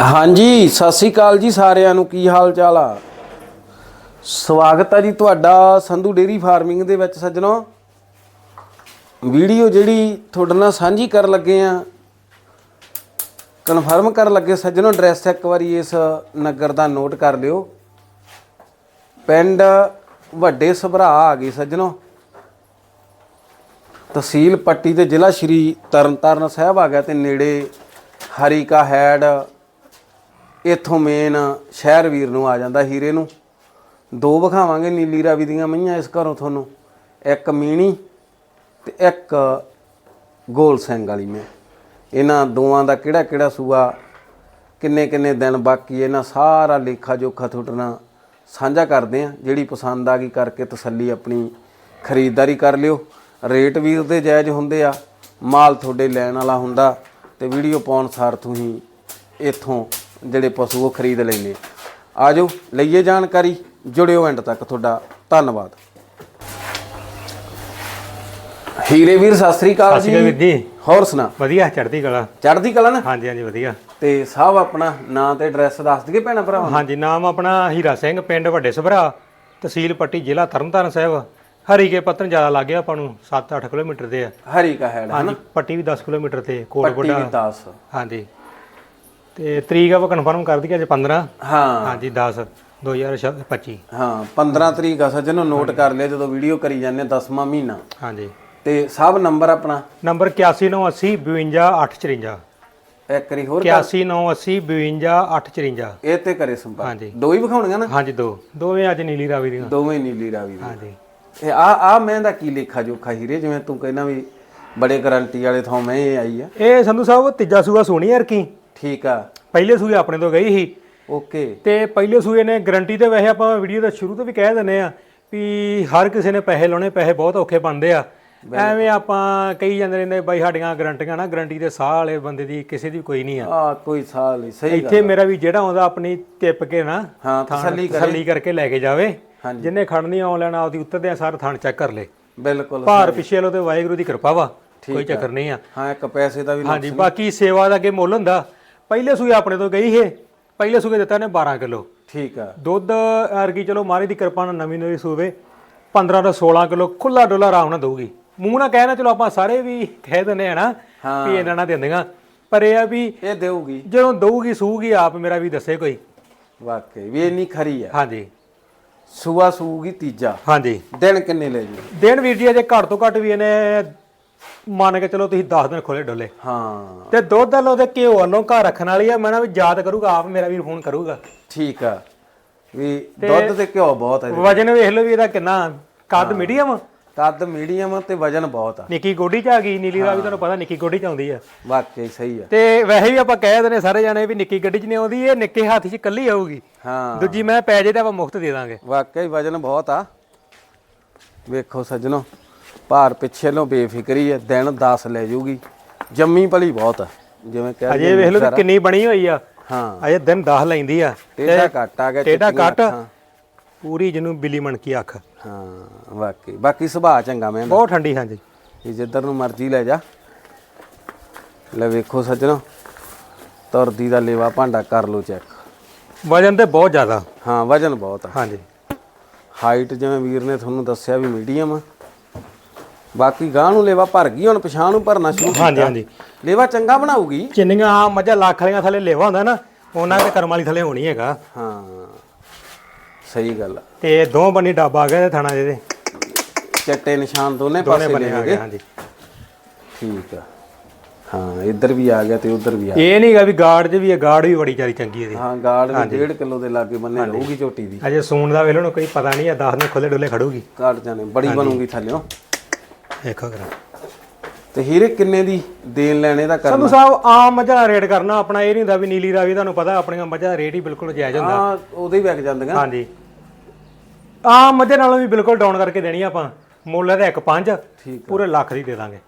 ਹਾਂਜੀ, ਸਤਿ ਸ੍ਰੀ ਅਕਾਲ ਜੀ ਸਾਰਿਆਂ ਨੂੰ। ਕੀ ਹਾਲ ਚਾਲ ਆ? ਸਵਾਗਤ ਆ ਜੀ ਤੁਹਾਡਾ ਸੰਧੂ ਡੇਰੀ ਫਾਰਮਿੰਗ ਦੇ ਵਿੱਚ ਸੱਜਣੋ। ਵੀਡੀਓ ਜਿਹੜੀ ਤੁਹਾਡੇ ਨਾਲ ਸਾਂਝੀ ਕਰਨ ਲੱਗੇ ਆ। ਕਨਫਰਮ ਕਰਨ ਲੱਗੇ ਸੱਜਣੋ, ਐਡਰੈਸ ਇੱਕ ਵਾਰੀ ਇਸ ਨਗਰ ਦਾ ਨੋਟ ਕਰ ਲਿਓ। ਪਿੰਡ ਵੱਡੇ ਸਭਰਾ ਆ ਗਏ ਸੱਜਣੋ। ਤਹਿਸੀਲ ਪੱਟੀ ਤੇ ਜ਼ਿਲ੍ਹਾ ਸ਼੍ਰੀ ਤਰਨਤਾਰਨ ਸਾਹਿਬ ਆ ਗਿਆ ਤੇ ਨੇੜੇ ਹਰੀਕਾ ਹੈਡ ਇੱਥੋਂ ਮੇਨ ਸ਼ਹਿਰ ਵੀਰ ਨੂੰ ਆ ਜਾਂਦਾ ਹੀਰੇ ਨੂੰ। ਦੋ ਵਿਖਾਵਾਂਗੇ ਨੀਲੀ ਰਾਵੀ ਦੀਆਂ ਮਈਆਂ ਇਸ ਘਰੋਂ ਤੁਹਾਨੂੰ। ਇੱਕ ਮੀਣੀ ਤੇ ਇੱਕ ਗੋਲ ਸਿੰਘ ਵਾਲੀ ਮੈਂ। ਇਹਨਾਂ ਦੋਵਾਂ ਦਾ ਕਿਹੜਾ ਕਿਹੜਾ ਸੂਆ, ਕਿੰਨੇ ਕਿੰਨੇ ਦਿਨ ਬਾਕੀ ਇਹਨਾਂ ਸਾਰਾ ਲੇਖਾ ਜੋਖਾ ਤੁਹਾਡੇ ਨਾਲ ਸਾਂਝਾ ਕਰਦੇ ਆ ਜਿਹੜੀ ਪਸੰਦ ਆ ਗਈ ਕਰਕੇ ਤਸੱਲੀ ਆਪਣੀ ਖਰੀਦਦਾਰੀ ਕਰ ਲਿਓ। ਰੇਟ ਵੀਰ ਦੇ ਜਾਇਜ਼ ਹੁੰਦੇ ਆ, ਮਾਲ ਤੁਹਾਡੇ ਲੈਣ ਵਾਲਾ ਹੁੰਦਾ ਤੇ ਵੀਡੀਓ ਪਾਉਣ ਸਾਰ ਤੁਸੀਂ ਇੱਥੋਂ ਜਿਹੜੇ ਪਸ਼ੂ ਉਹ ਖਰੀਦ ਲੈਂਦੇ ਆਜੋ ਲਈਏ ਜਾਣਕਾਰੀ ਜੁੜਿਓ ਐਂਡ ਤੱਕ। ਤੁਹਾਡਾ ਧੰਨਵਾਦ। ਹੀਰੇ ਵੀਰ ਸਤਿ ਸ੍ਰੀ ਅਕਾਲ ਜੀ। ਵੀਰ ਜੀ। ਹੋਰ ਸੁਣਾ। ਵਧੀਆ ਚੜ੍ਹਦੀ ਕਲਾ। ਚੜ੍ਹਦੀ ਕਲਾ ਨਾ? ਹਾਂਜੀ ਹਾਂਜੀ ਵਧੀਆ। ਤੇ ਸਭ ਆਪਣਾ ਨਾਂ ਤੇ ਐਡਰੈਸ ਦੱਸ ਦਈਏ ਭੈਣਾ ਭਰਾਵਾਂ ਹਾਂਜੀ ਨਾਮ ਆਪਣਾ ਹੀਰਾ ਸਿੰਘ ਪਿੰਡ ਵੱਡੇ ਸਭਰਾ ਤਹਿਸੀਲ ਪੱਟੀ ਜ਼ਿਲ੍ਹਾ ਤਰਨਤਾਰਨ ਸਾਹਿਬ। ਹਰੀਕੇ ਪੱਤਨ ਜ਼ਿਆਦਾ ਲੱਗ ਗਿਆ ਆਪਾਂ ਨੂੰ 7-8 ਕਿਲੋਮੀਟਰ ਤੇ ਆ। ਹਰੀ ਕਾ ਹੈਡ ਹਾਂਜੀ ਪੱਟੀ ਵੀ 10 ਕਿਲੋਮੀਟਰ ਤੇ ਕੋਟ ਪੱਟੀ ਵੀ 10 ਹਾਂਜੀ। ਤੇ ਤਰੀਕ ਆਪਾਂ ਕਨਫਰਮ ਕਰ ਦਈਏ ਅੱਜ 15 ਹਾਂ। ਹਾਂਜੀ 10 2025 ਹਾਂ 15 ਤਰੀਕ ਆ ਸੱਜਣੋ ਨੋਟ ਕਰ ਲਿਆ ਜਦੋਂ ਵੀਡੀਓ ਕਰੀ ਜਾਂਦੇ 10ਵਾਂ ਮਹੀਨਾ। ਹਾਂਜੀ। ਤੇ ਸਭ ਨੰਬਰ ਆਪਣਾ? ਨੰਬਰ 8198 52854 ਇੱਕ ਵਾਰੀ ਹੋਰ 8198 52854 ਇਹ ਤੇ ਕਰੇ ਸੰਪਰਕ। ਹਾਂਜੀ। ਦੋ ਹੀ ਵਿਖਾਉਣੀਆਂ ਨਾ? ਹਾਂਜੀ ਦੋ। ਦੋਵੇਂ ਅੱਜ ਨੀਲੀ ਰਾਵੀ ਦੀਆਂ। ਦੋਵੇਂ ਨੀਲੀ ਰਾਵੀ ਦੇ ਹਾਂਜੀ। ਇਹ ਆ ਆ ਮੈਂ ਦਾ ਕੀ ਲੇਖਾ ਜੋਖਾ ਹੀਰੇ ਜਿਵੇਂ ਤੂੰ ਕਹਿੰਦਾ ਵੀ ਬੜੇ ਗਾਰੰਟੀ ਵਾਲੇ ਥਾਂ ਮੈਂ ਇਹ ਆਈ ਆ। ਇਹ ਸੰਧੂ ਸਾਹਿਬ ਤੀਜਾ ਸੂਆ ਸੋਣੀ ਯਾਰ ਕੀ ਠੀਕ ਆ। ਪਹਿਲੇ ਸੂਏ ਆਪਣੇ ਤੋਂ ਗਈ ਸੀ। ਓਕੇ। ਤੇ ਪਹਿਲੇ ਸੂਏ ਨੇ ਗਰੰਟੀ ਤੇ ਵੈਸੇ ਆਪਾਂ ਵੀਡੀਓ ਦਾ ਸ਼ੁਰੂ ਤੋਂ ਵੀ ਕਹਿ ਦਿੰਦੇ ਆ ਵੀ ਹਰ ਕਿਸੇ ਨੇ ਪੈਸੇ ਲਾਉਣੇ ਪੈਸੇ ਬਹੁਤ ਔਖੇ ਬਣਦੇ ਆ। ਐਵੇਂ ਆਪਾਂ ਕਹੀ ਜਾਂਦੇ ਰਹਿੰਦੇ ਬਾਈ ਸਾਡੀਆਂ ਗਰੰਟੀਆਂ ਨਾ ਗਰੰਟੀ ਦੇ ਸਾਹ ਵਾਲੇ ਬੰਦੇ ਦੀ ਕਿਸੇ ਦੀ ਕੋਈ ਨਹੀਂ ਆ। ਆ ਕੋਈ ਸਾਲ ਨਹੀਂ ਸਹੀ ਗੱਲ ਇੱਥੇ ਮੇਰਾ ਵੀ ਜਿਹੜਾ ਆਉਂਦਾ ਆਪਣੀ ਟਿੱਪ ਕੇ ਨਾ ਹਾਂ ਤਸੱਲੀ ਕਰ। ਤਸੱਲੀ ਕਰਕੇ ਲੈ ਕੇ ਜਾਵੇ। ਜਿੰਨੇ ਖੜਨੀ ਆਨਲਾਈਨ ਆਪਦੀ ਉੱਤਰਦੇ ਆ ਸਾਰ ਥਾਣ ਚੈੱਕ ਕਰ ਲੇ। ਬਿਲਕੁਲ ਭਾਰ ਪਿੱਛੇ ਲੋ ਤੇ ਵਾਹਿਗੁਰੂ ਦੀ ਕਿਰਪਾ ਵਾ ਕੋਈ ਚੱਕਰ ਨਹੀਂ ਆ। ਹਾਂ ਇੱਕ ਪੈਸੇ ਦਾ ਵੀ ਹਾਂਜੀ ਬਾਕੀ ਸੇਵਾ ਦਾ ਅੱਗੇ ਮੁੱਲ ਹੁੰਦਾ। ਪਹਿਲੇ ਸੂਏ ਆਪਣੇ ਤੋਂ ਗਈ ਹੈ ਪਹਿਲੇ ਸੂਏ ਦਿੱਤਾ ਨੇ 12 ਕਿਲੋ। ਠੀਕ ਆ। ਦੁੱਧ ਅਰਗੀ ਚਲੋ ਮਾਰੀ ਦੀ ਕਿਰਪਾ ਨਾਲ ਨਵੀਂ ਨਵੀਂ ਸੂਵੇ। 15 ਤੋਂ 16 ਕਿਲੋ ਖੁੱਲਾ ਡੁੱਲਾ ਆਰਾਮ ਨਾਲ ਦਊਗੀ। ਮੂੰਹ ਨਾਲ ਕਹਿਣਾ ਚਲੋ ਆਪਾਂ ਸਾਰੇ ਵੀ ਕਹਿ ਦਿੰਦੇ ਆ ਨਾ ਵੀ ਇਹਨਾਂ ਨਾਲ ਦਿੰਦੀਆਂ। ਪਰ ਇਹ ਆ ਵੀ ਇਹ ਦੇਊਗੀ। ਜਦੋਂ ਦਊਗੀ ਸੂਗੀ ਆਪ ਮੇਰਾ ਵੀ ਦੱਸੇ ਕੋਈ। ਵਾਕਈ ਵੀ ਇੰਨੀ ਖਰੀ ਆ। ਹਾਂਜੀ। ਸੂਆ ਸੂਗੀ ਤੀਜਾ। ਹਾਂਜੀ। ਦਿਨ ਕਿੰਨੇ ਲੈ ਜੀ? ਦਿਨ ਵੀਰ ਜੀ ਘੱਟ ਤੋਂ ਘੱਟ ਵੀ ਇਹਨੇ ਮੰਨ ਕੇ ਚਲੋ ਤੁਸੀਂ 10 ਦਿਨ ਖੋਲੇ ਡੋਲੇ। ਹਾਂ। ਤੇ ਦੁੱਧ ਵੱਲੋਂ ਤੇ ਘਿਓ ਵੱਲੋਂ ਘਰ ਰੱਖਣ ਵਾਲੀ ਆ ਮੈਂ ਨਾ ਵੀ ਯਾਦ ਕਰੂਗਾ ਆਪ ਮੇਰਾ ਵੀਰ ਫੋਨ ਕਰੂਗਾ। ਠੀਕ ਆ। ਵੀ ਦੁੱਧ ਤੇ ਘਿਓ ਬਹੁਤ ਹੈ ਵਜਨ ਵੇਖ ਲਓ ਵੀ ਇਹਦਾ ਕਿੰਨਾ ਕੱਦ ਮੀਡੀਅਮ? ਕੱਦ ਮੀਡੀਅਮ ਤੇ ਵਜਨ ਬਹੁਤ ਆ। ਨਿੱਕੀ ਗੋਡੀ ਚ ਆ ਗਈ ਨੀਲੀ ਰਾਵੀ ਤੁਹਾਨੂੰ ਪਤਾ ਨਿੱਕੀ ਗੋਡੀ ਚ ਆਉਂਦੀ ਆ। ਵਾਕਈ ਸਹੀ ਆ। ਤੇ ਵੈਸੇ ਵੀ ਆਪਾਂ ਕਹਿ ਦਿੰਦੇ ਸਾਰੇ ਜਾਣੇ ਵੀ ਨਿੱਕੀ ਗੱਡੀ ਚ ਨਹੀਂ ਆਉਂਦੀ ਇਹ ਨਿੱਕੇ ਹੱਥ 'ਚ ਇਕੱਲੀ ਆਊਗੀ। ਹਾਂ। ਦੂਜੀ ਮੈਂ ਪੈ ਜੇ ਤਾਂ ਆਪਾਂ ਮੁਫਤ ਦੇ ਦਾਂਗੇ। ਵਾਕਈ ਵਜਨ ਬਹੁਤ ਆ। ਵੇਖੋ ਸੱਜਣੋ। ਭਾਰ ਪਿੱਛੇ ਲੋ ਬੇਫਿਕਰੀ ਹੈ ਦਿਨ 10 ਲੈ ਜੂਗੀ। ਜੰਮੀ ਭਲੀ ਬਹੁਤ ਆ ਜਿਵੇਂ ਕਹਿ ਅਜੇ ਵੇਖ ਲਓ ਕਿੰਨੀ ਬਣੀ ਹੋਈ ਆ। ਹਾਂ। ਅਜੇ ਦਿਨ 10 ਲੈਂਦੀ ਆ। ਟੇਢਾ ਕੱਟ ਆ ਗਿਆ ਚਿੱਟੀਆਂ ਕੱਟ। ਪੂਰੀ ਜਿਹਨੂੰ ਬਿੱਲੀ ਮਣਕੀ ਅੱਖ। ਹਾਂ ਵਾਕਈ ਬਾਕੀ ਸੁਭਾਅ ਚੰਗਾ ਮੈਂ ਬਹੁਤ ਠੰਡੀ ਹਾਂਜੀ। ਇਹ ਜਿੱਧਰ ਨੂੰ ਮਰਜ਼ੀ ਲੈ ਜਾ। ਲੈ ਵੇਖੋ ਸੱਜਣੋ ਤੁਰਦੀ ਦਾ ਲੇਵਾ ਭਾਂਡਾ ਕਰ ਲੋ ਚੈੱਕ ਵਜਨ ਤੇ ਬਹੁਤ ਜ਼ਿਆਦਾ। ਹਾਂ ਵਜਨ ਬਹੁਤ ਆ। ਹਾਂਜੀ। ਹਾਈਟ ਜਿਵੇਂ ਵੀਰ ਨੇ ਤੁਹਾਨੂੰ ਦੱਸਿਆ ਵੀ ਮੀਡੀਅਮ ਆ। ਬਾਕੀ ਗਾਂ ਨੂੰ ਲੇਵਾ ਭਰ ਗਈ ਹੁਣ ਪਛਾਣ ਨੂੰ ਭਰਨਾ ਸ਼ੁਰੂ ਹਾਂਜੀ ਹਾਂਜੀ। ਲੇਵਾ ਚੰਗਾ ਬਣਾਉਗੀ ਚਿੰਨੀਆਂ ਮੱਝਾਂ ਲੱਖ ਵਾਲੀਆਂ ਥੱਲੇ ਲੇਵਾ ਹੁੰਦਾ ਨਾ ਉਹਨਾਂ ਦੇ ਕਰਮ ਵਾਲੀ ਥੱਲੇ ਹੋਣੀ ਹੈਗਾ। ਹਾਂ ਸਹੀ ਗੱਲ ਆ। ਤੇ ਦੋ ਬੰਨੀ ਡੱਬ ਆ ਗਿਆ ਤੇ ਥਾਣਾ ਇਹਦੇ ਚੱਟੇ ਨਿਸ਼ਾਨ ਦੋਨੇ ਦੋਨੇ ਪਾਸੇ ਬੰਨੇ ਆ ਗਏ। ਹਾਂਜੀ। ਠੀਕ ਆ। ਹਾਂ ਇੱਧਰ ਵੀ ਆ ਗਿਆ ਤੇ ਉੱਧਰ ਵੀ ਆ ਇਹ ਨਹੀਂਗਾ ਵੀ ਗਾਰਡ 'ਚ ਵੀ ਹੈ ਗਾਰਡ ਵੀ ਬੜੀ ਚਾਰੀ ਚੰਗੀ ਇਹਦੀ। ਹਾਂ ਗਾਰਡ ਵੀ 1.5 ਕਿਲੋ ਦੇ ਲਾਗੇ ਬੰਨੇ ਰਹੂਗੀ ਝੋਟੀ ਦੀ। ਅਜੇ ਸੂਣ ਦਾ ਵੇਲੇ ਨੂੰ ਕੋਈ ਪਤਾ ਨਹੀਂ ਆ 10 ਨੇ ਖੁੱਲੇ ਡੁੱਲੇ ਖੜੂਗੀ। ਕਾਟ ਜਾਣੇ ਬੜੀ ਬਣੂਗੀ ਥੱਲਿਓ ਦੇਖੋ ਕਰਾ ਤੇ ਹੀਰੇ ਕਿੰਨੇ ਦੀ ਦੇਣ ਲੈਣੇ ਦਾ ਕਰਨਾ? ਸੰਧੂ ਸਾਹਿਬ ਆਮ ਮੱਝਾਂ ਦਾ ਰੇਟ ਕਰਨਾ। ਆਪਣਾ ਇਹ ਨਹੀਂ ਹੁੰਦਾ ਵੀ ਨੀਲੀ ਰਾਵੀ ਤੁਹਾਨੂੰ ਪਤਾ ਆਪਣੀਆਂ ਮੱਝਾਂ ਦਾ ਰੇਟ ਹੀ ਬਿਲਕੁਲ ਜਾਇਜ਼ ਹੁੰਦਾ। ਹਾਂ ਉਹਦੇ ਹੀ ਵਿਕ ਜਾਂਦੀਆਂ। ਹਾਂਜੀ। ਆਮ ਮੱਝਾਂ ਨਾਲੋਂ ਵੀ ਬਿਲਕੁਲ ਡਾਊਨ ਕਰਕੇ ਦੇਣੀ ਆਪਾਂ। ਮੁੱਲ ਇਹਦਾ 1.5 ਠੀਕ ਪੂਰੇ ਲੱਖ ਦੀ ਦੇ ਦਾਂਗੇ।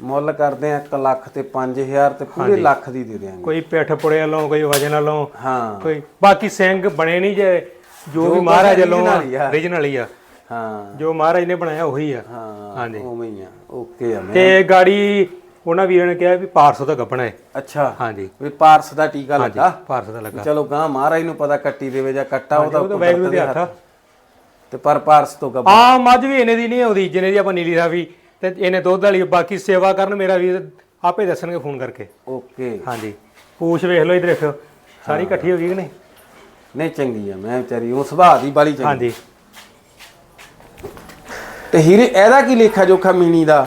ਮੁੱਲ ਕਰਦੇ ਆ 1 ਲੱਖ ਤੇ 5000 ਤੇ ਪੂਰੇ ਲੱਖ ਦੀ ਦੇ ਦਿਆਂਗੇ। ਕੋਈ ਪਿੱਠ ਪੁੜੇ ਵੱਲੋਂ ਕੋਈ ਵਜਨ ਵੱਲੋਂ ਹਾਂ। ਕੋਈ ਬਾਕੀ ਸਿੰਘ ਬਣੇ ਨਹੀਂ ਜੇ ਜੋ ਵੀ ਮਹਾਰਾਜ ਵੱਲੋਂ original ਹੀ ਆ। ਹੀ। ਜੋ ਮਹਾਰਾਜ ਨੇ ਬਣਾਇਆ ਉਹੀ ਆ। ਹਾਂ ਹਾਂਜੀ। ਉਵੇਂ ਹੀ ਆ। ਓਕੇ ਆ ਮੈਂ। ਤੇ ਗਾੜੀ ਉਹਨਾਂ ਵੀਰਾਂ ਨੇ ਕਿਹਾ ਵੀ ਪਾਰਸੋ ਤੋਂ ਗੱਪਣਾ ਹੈ ਅੱਛਾ। ਹਾਂਜੀ। ਵੀ ਪਾਰਸ ਦਾ ਟੀਕਾ ਲੱਗਾ। ਪਾਰਸੋ ਦਾ ਲੱਗਾ। ਚਲੋ ਗਾਂ ਮਹਾਰਾਜ ਨੂੰ ਪਤਾ ਕੱਟੀ ਦੇਵੇ ਜਾਂ ਕੱਟਾ ਉਹਦਾ ਵੈਗਰੂ ਦੇ ਹੱਥ। ਤੇ ਪਰ ਪਾਰਸ ਤੋਂ ਗੱਬ ਆ ਮੱਝ ਵੀ ਇਹਨੇ ਦੀ ਨਹੀਂ ਆਉਂਦੀ ਜਿੰਨੇ ਦੀ ਆਪਾਂ ਨੀਲੀ ਰਾਵੀ ਤੇ ਇਹਨੇ ਦੁੱਧ ਵਾਲੀ ਬਾਕੀ ਸੇਵਾ ਕਰਨ ਮੇਰਾ ਵੀਰ ਆਪੇ ਦੱਸਣਗੇ ਫੋਨ ਕਰਕੇ। ਓਕੇ। ਹਾਂਜੀ। ਪੂਛ ਵੇਖ ਲਓ ਇਧਰ ਦੇਖੋ ਸਾਰੀ ਇਕੱਠੀ ਹੋ ਗਈ ਕਿ ਨਹੀਂ? ਨਹੀਂ ਚੰਗੀ ਆ ਮੈਂ ਵਿਚਾਰੀ ਉਹ ਸੁਭਾਅ ਦੀ ਬਾਲੀ ਚੰਗੀ। ਹਾਂਜੀ। ਤੇ ਹੀਰੇ ਇਹਦਾ ਕੀ ਲੇਖਾ ਜੋਖਾ ਮੀਣੀ ਦਾ?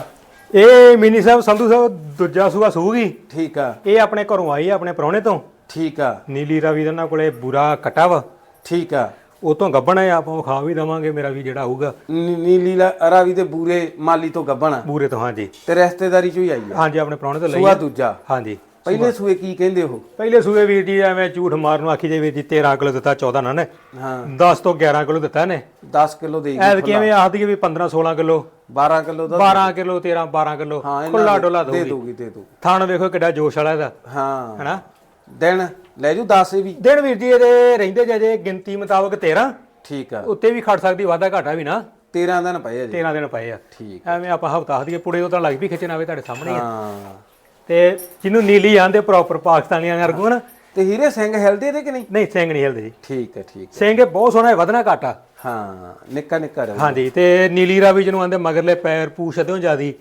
ਇਹ ਮਿੰਨੀ ਸਾਹਿਬ ਸੰਧੂ ਸਾਹਿਬ ਦੂਜਾ ਸੂਆ ਸੂਗੀ ਠੀਕ ਆ। ਇਹ ਆਪਣੇ ਘਰੋਂ ਆਈ ਆ ਆਪਣੇ ਪ੍ਰਾਹੁਣੇ ਤੋਂ। ਠੀਕ ਆ। ਨੀਲੀ ਰਾਵੀ ਦਾ ਇਹਨਾਂ ਕੋਲੇ ਬੁਰਾ ਕਟਾ ਵਾ ਠੀਕ ਆ। ਉਹ ਤੋਂ ਗੱਬਣ ਹੈ ਆਪਾਂ ਖਾ ਵੀ ਦਵਾਂਗੇ ਮੇਰਾ ਵੀ ਜਿਹੜਾ ਆਊਗਾ। ਨੀ- ਨੀਲੀ ਲਾ- ਰਾਵੀ ਦੇ ਬੂਰੇ ਮਾਲੀ ਤੋਂ ਗੱਬਣ ਬੂਰੇ ਤੋਂ ਹਾਂਜੀ। ਤੇ ਰਿਸ਼ਤੇਦਾਰੀ ਚੋਂ ਹੀ ਆਈ ਆ। ਹਾਂਜੀ ਆਪਣੇ ਪ੍ਰਾਹੁਣੇ ਤੋਂ ਲਈ ਸੂਆ ਆ। ਦੂਜਾ। ਹਾਂਜੀ। ਪਹਿਲੇ ਸੂਏ ਕੀ ਕਹਿੰਦੇ ਉਹ? ਪਹਿਲੇ ਸੂਏ ਵੀਰ ਜੀ ਐਵੇਂ ਝੂਠ ਮਾਰਨ ਆਖੀ ਜੇ ਵੀਰ ਜੀ 13 ਕਿਲੋ ਦਿੱਤਾ 14 ਨਾ ਨੇ। ਹਾਂ। 10 ਤੋਂ 11 ਕਿਲੋ ਦਿੱਤਾ ਨੇ। 10 ਕਿਲੋ ਦੇ ਐਦ ਕਿਵੇਂ ਆਖਦੀ ਵੀ 15 16 ਕਿਲੋ। 12 ਕਿਲੋ ਦਾ 12 ਕਿਲੋ 13 12 ਕਿਲੋ। ਖੁੱਲਾ ਦੇ- ਡੋਲਾ ਦੇ ਦੂਗੀ ਦੇ ਦੂਗੀ ਥਣ ਵੇਖੋ ਕਿੱਡਾ ਜੋਸ਼ ਵਾਲਾ ਇਹਦਾ। ਹਾਂ। ਹੈਨਾ? ਦਿਨ ਲੈ ਜੂ 10 ਵੀ। ਦਿਨ ਵੀਰ ਜੀ ਇਹਦੇ ਰਹਿੰਦੇ ਜੇ ਜੇ ਗਿਣਤੀ ਮੁਤਾਬਕ 13 ਠੀਕ ਆ। ਉੱਤੇ ਵੀ ਖੜ ਸਕਦੀ ਵਾਧਾ ਘਾਟਾ ਵੀ ਨਾ। 13 ਦਿਨ ਪਏ ਅਜੇ 13 ਦਿਨ ਪਏ ਆ। ਠੀਕ ਐਵੇਂ ਆਪਾਂ ਹਫਤਾ ਹਦੀਏ ਪੁੜੇ ਉਹ ਤਾਂ ਲੱਗ ਵੀ ਖਿੱਚਣ ਆਵੇ ਤੁਹਾਡੇ ਸਾਹਮਣੇ ਆ। ਹਾਂ। ਤੇ ਜਿਹਨੂੰ ਨੀਲੀ ਆਂਦੇ ਪ੍ਰੋਪਰ ਪਾਕਿਸਤਾਨੀਆਂ ਨਾ ਤੇ ਹੀਰੇ ਸਿੰਘ ਹਿਲਦੇ ਤੇ ਕਿ ਨਹੀਂ? ਨਹੀਂ ਸਿੰਘ ਨਹੀਂ ਹਿਲਦੇ ਜੀ। ਠੀਕ ਹੈ ਠੀਕ ਹੈ। ਸਿੰਘ ਇਹ ਬਹੁਤ ਸੋਹਣਾ ਹੈ ਵਧਣਾ ਘਾਟਾ ਹਾਂ ਨਿੱਕਾ ਨਿੱਕਾ ਰਹਿ ਹਾਂਜੀ ਤੇ ਨੀਲੀ ਰਾਵੀ ਜਿਹਨੂੰ ਆਂਦੇ ਮਗਰਲੇ ਪੈਰ ਪੂਛ ਅਧਿਓ ਜਿਆਦੀ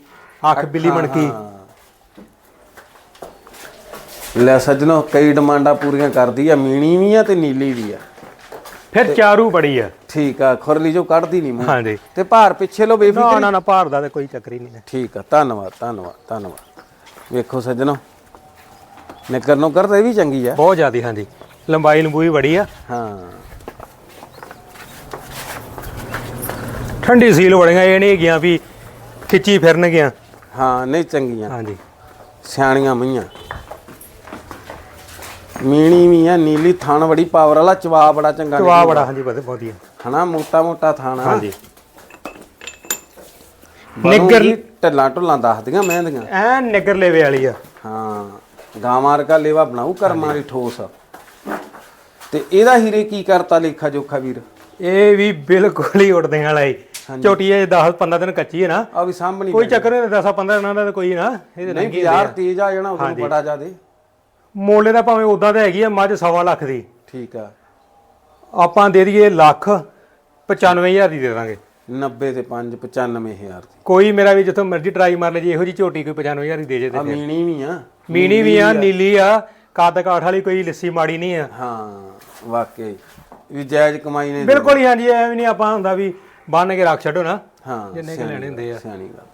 ਅੱਖ ਬਿੱਲੀ ਮਣਕੀ। ਲੈ ਸੱਜਣੋ ਕਈ ਡਿਮਾਂਡਾਂ ਪੂਰੀਆਂ ਕਰਦੀ ਆ ਮੀਣੀ ਵੀ ਆ ਤੇ ਨੀਲੀ ਵੀ ਆ। ਫਿਰ ਚਾਰੂ ਬੜੀ ਆ। ਠੀਕ ਆ ਖੁਰਲੀ ਜੋ ਕੱਢਦੀ ਨਹੀਂ ਮੂੰਹ। ਹਾਂਜੀ। ਤੇ ਭਾਰ ਪਿੱਛੇ ਲੋ ਬੇਫਿਕਰ ਨਾ ਨਾ ਭਾਰ ਦਾ ਤੇ ਕੋਈ ਚੱਕਰ ਹੀ ਨਹੀਂ। ਠੀਕ ਆ ਧੰਨਵਾਦ ਧੰਨਵਾਦ ਧੰਨਵਾਦ। ਵੇਖੋ ਸੱਜਣੋ। ਨਿਕਰ ਨੂੰ ਕਰਦਾ ਇਹ ਵੀ ਚੰਗੀ ਆ। ਬਹੁਤ ਜ਼ਿਆਦੀ ਹਾਂਜੀ। ਲੰਬਾਈ ਲੰਬੂਈ ਬੜੀ ਆ। ਹਾਂ। ਠੰਡੀ ਸੀਲ ਬੜੀਆਂ ਇਹ ਨਹੀਂ ਗਿਆ ਵੀ ਖਿੱਚੀ ਫਿਰਨਗੀਆਂ। ਹਾਂ ਨਹੀਂ ਚੰਗੀਆਂ। ਹਾਂਜੀ। ਸਿਆਣੀਆਂ ਮਈਆਂ ਮੀਣੀ ਵੀ ਆ ਨੀਲੀ ਥਣ ਬੜੀ ਪਾਵਰ ਵਾਲਾ ਚਵਾ ਬੜਾ ਚੰਗਾ ਚਵਾ ਬੜਾ ਹਾਂਜੀ ਬਹੁਤ ਵਧੀਆ ਹਨਾ ਮੋਟਾ ਮੋਟਾ ਥਣ ਹਾਂਜੀ। ਨਿੱਗਰ ਢੱਲਾਂ ਢੁੱਲਾਂ ਦੱਸਦੀਆਂ ਮਹਿੰਦੀਆਂ। ਐ ਨਿੱਗਰ ਲੇਵੇ ਵਾਲੀ ਆ। ਹਾਂ ਗਾਵਾਂ ਵਰਗਾ ਲੇਵਾ ਬਣਾਉ ਕਰਮਾਂ ਦੀ ਠੋਸ। ਤੇ ਇਹਦਾ ਹੀਰੇ ਕੀ ਕਰਤਾ ਲੇਖਾ ਜੋਖਾ ਵੀਰ? ਇਹ ਵੀ ਬਿਲਕੁਲ ਹੀ ਉੜਦੇ ਵਾਲਾ ਹੀ ਝੋਟੀ ਇਹ 10 15 ਦਿਨ ਕੱਚੀ ਹੈ ਨਾ। ਆ ਵੀ ਸਾਹਮਣੀ ਕੋਈ ਚੱਕਰ ਨਹੀਂ 10 15 ਦਿਨਾਂ ਦਾ ਕੋਈ ਨਾ ਇਹਦੇ ਨਹੀਂ ਬਾਜ਼ਾਰ ਤੇਜ਼ ਆ ਜਾਣਾ ਉਦੋਂ ਬੜਾ ਜ਼ਿਆਦੇ। ਮੋਲੇ ਦਾ ਭਾਵੇਂ ਉਦਾਂ ਤਾਂ ਹੈਗੀ ਆ ਮੱਝ ਸਵਾ ਲੱਖ ਦੀ। ਠੀਕ ਆ। ਆਪਾਂ ਦੇ ਦਈਏ ਲੱਖ 95000 ਦੀ ਦੇ ਦਾਂਗੇ। 90 ਤੇ 5 95000 ਦੀ। ਕੋਈ ਮੇਰਾ ਵੀ ਜਿੱਥੋਂ ਮਰਜ਼ੀ ਟਰਾਈ ਮਾਰ ਲੈ ਜੀ ਇਹੋ ਜੀ ਝੋਟੀ ਕੋਈ 95000 ਦੀ ਦੇ ਜੇ ਆ ਤੇ ਮੀਣੀ ਵੀ ਆ। ਮੀਣੀ ਵੀ ਆ ਨੀਲੀ ਆ ਕੱਦ ਕਾਠ ਵਾਲੀ ਕੋਈ ਲਿੱਸੀ ਮਾੜੀ ਨਹੀਂ ਆ। ਹਾਂ ਵਾਕਈ। ਵੀ ਜਾਇਜ਼ ਕਮਾਈ ਨੇ ਬਿਲਕੁਲ ਹੀ ਹਾਂਜੀ ਐਵੇਂ ਨਹੀਂ ਆਪਾਂ ਹੁੰਦਾ ਵੀ ਬੰਨ ਕੇ ਰੱਖ ਛੱਡੋ ਨਾ। ਹਾਂ ਜਿੰਨੇ ਕਿ ਲੈਣੇ ਹੁੰਦੇ ਆ। ਸਿਆਣੀ ਗੱਲ।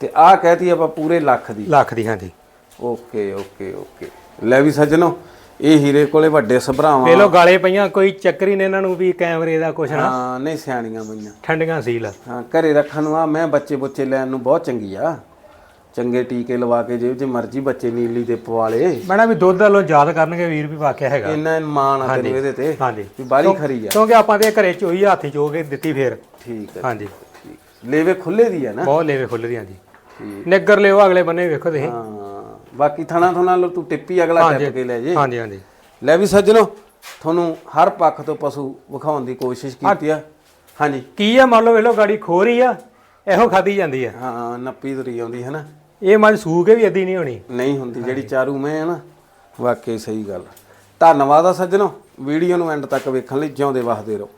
ਤੇ ਆ ਕਹਤੀ ਆਪਾਂ ਪੂਰੇ ਲੱਖ ਦੀ। ਲੱਖ ਦੀ ਹਾਂਜੀ। Okay okay okay. ਲੈ ਵੀ ਸੱਜਣੋ ਇਹ ਹੀਰੇ ਕੋਲੇ ਵੱਡੇ ਸਭਰਾਵਾਂ। ਵੇ ਲੋ ਗਾਲੇ ਪਈਆਂ ਕੋਈ ਚੱਕਰ ਹੀ ਨਹੀਂ ਇਹਨਾਂ ਨੂੰ ਵੀ ਕੈਮਰੇ ਦਾ ਕੁਛ ਨਾ। ਹਾਂ ਨਹੀਂ ਸਿਆਣੀਆਂ ਮਈਆਂ ਠੰਡੀਆਂ ਸੀਲ। ਹਾਂ ਘਰੇ ਰੱਖਣ ਨੂੰ ਆ ਮੈਂ ਬੱਚੇ ਬੁੱਚੇ ਲੈਣ ਨੂੰ ਬਹੁਤ ਚੰਗੀ ਆ। ਚੰਗੇ ਟੀਕੇ ਲਵਾ ਕੇ ਜੇ ਜੇ ਮਰਜ਼ੀ ਬੱਚੇ ਨੀਲੀ ਦੇ ਪਵਾਲੇ। ਮੈਨਾਂ ਵੀ ਦੁੱਧ ਵਾਲੋਂ ਯਾਦ ਕਰਨਗੇ ਵੀਰ ਵੀ ਵਾਕਿਆ ਹੈਗਾ। ਇੰਨਾ ਮਾਣ ਆ ਤੈਨੂੰ ਇਹਦੇ ਤੇ ਹਾਂਜੀ। ਵੀ ਬਾਰੀ ਖਰੀ ਆ। ਕਿਉਂਕਿ ਆਪਾਂ ਤੇ ਘਰੇ ਚੋਈ ਹੱਥੀ ਚੋ ਕੇ ਦਿੱਤੀ ਫੇਰ। ਠੀਕ ਹੈ ਹਾਂਜੀ। ਲੇਵੇ ਖੁੱਲੇ ਦੀ ਆ ਨਾ? ਬਹੁਤ ਲੇਵੇ ਖੁੱਲਦੀ ਹਾਂਜੀ ਠੀਕ। ਨਿੱਗਰ ਲਿਓ ਅਗਲੇ ਬੰਨੇ ਵੇਖੋ ਤੁਸੀਂ। ਹਾਂ। ਬਾਕੀ ਥਣਾ ਥਣਾ ਲੋ ਤੂੰ ਟਿੱਪੀ ਅਗਲਾ ਟਿੱਪ ਕੇ ਲੈ ਜੇ। ਹਾਂਜੀ ਹਾਂਜੀ। ਲੈ ਵੀ ਸੱਜਣੋ ਤੁਹਾਨੂੰ ਹਰ ਪੱਖ ਤੋਂ ਪਸ਼ੂ ਵਿਖਾਉਣ ਦੀ ਕੋਸ਼ਿਸ਼ ਕੀਤੀ ਆ। ਹਾਂਜੀ। ਕੀ ਆ ਮੰਨ ਲਓ ਵੇਖ ਲਓ ਗਾੜੀ ਖੋਰੀ ਆ ਇਹੋ ਖਾਦੀ ਜਾਂਦੀ ਆ। ਹਾਂ ਨੱਪੀ ਤੁਰੀ ਆਉਂਦੀ ਹੈ ਨਾ? ਇਹ ਮੱਝ ਸੂ ਕੇ ਵੀ ਅੱਧੀ ਨਹੀਂ ਹੋਣੀ। ਨਹੀਂ ਹੁੰਦੀ ਜਿਹੜੀ ਚਾਰੂ ਮੈਂ ਹੈ ਨਾ ਵਾਕਈ ਸਹੀ ਗੱਲ। ਧੰਨਵਾਦ ਆ ਸੱਜਣੋ ਵੀਡੀਓ ਨੂੰ ਐਂਡ ਤੱਕ ਵੇਖਣ ਲਈ ਜਿਉਂਦੇ ਵਸਦੇ ਰਹੋ।